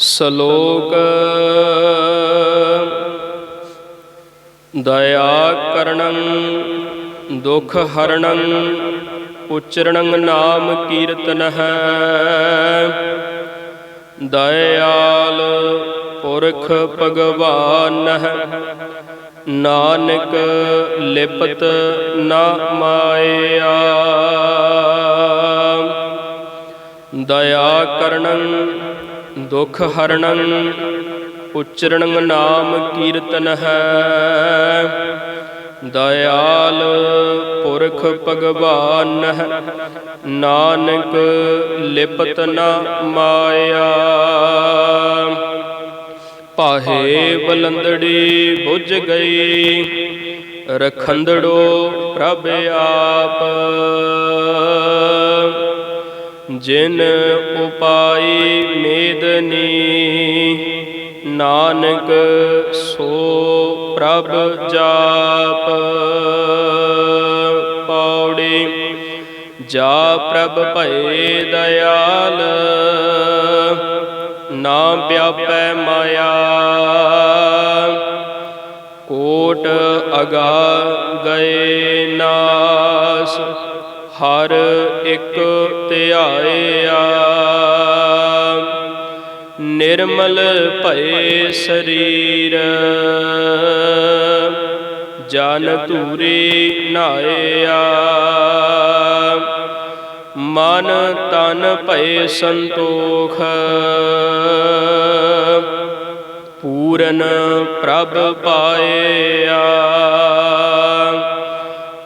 ਸ਼ਲੋਕ ਦਇਆ ਕਰਣੰ ਦੁਖ ਹਰਣੰ ਉਚਰਣੰ ਨਾਮ ਕੀਰਤਨਹ। ਦਇਆਲ ਪੁਰਖ ਭਗਵਾਨਹ, ਨਾਨਕ ਲਿਪਤ ਨਾ ਮਾਇਆ। ਦਇਆ ਕਰਣੰ ਦੁਖ ਹਰਣੰ ਉਚਰਣੰ ਨਾਮ ਕੀਰਤਨ ਹੈ। ਦਇਆਲ ਪੁਰਖ ਭਗਵਾਨ ਨਾਨਕ ਲਿਪਤ ਨਾ ਮਾਇਆ। ਪਾਹੇ ਬਲੰਦੜੀ ਬੁਝ ਗਈ, ਰਖੰਦੜੋ ਪ੍ਰਭ ਆਪ। ਜਿਨ ਉਪਾਈ ਮੇਦਨੀ ਨਾਨਕ ਸੋ ਪ੍ਰਭ ਜਾਪ। ਪੌੜੀ, ਜਾ ਪ੍ਰਭ ਭਏ ਦਇਆਲ ਨਾ ਵਿਆਪੈ ਮਾਇਆ। ਕੋਟ ਅਗਾ ਗਏ ਨਾ। ਹਰ ਇੱਕ ਧਿਆਇਆ ਨਿਰਮਲ ਭਏ ਸਰੀਰ। ਜਨ ਧੂਰੀ ਨਾਇਆ ਮਨ ਤਨ ਭਏ ਸੰਤੋਖ। ਪੂਰਨ ਪ੍ਰਭ ਪਾਇਆ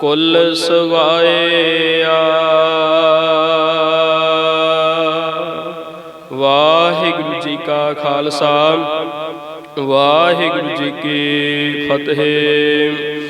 ਕੁੱਲ ਸਵਾਇਆ। ਵਾਹਿਗੁਰੂ ਜੀ ਕਾ ਖਾਲਸਾ। ਵਾਹਿਗੁਰੂ ਜੀ ਕੀ ਫਤਿਹ।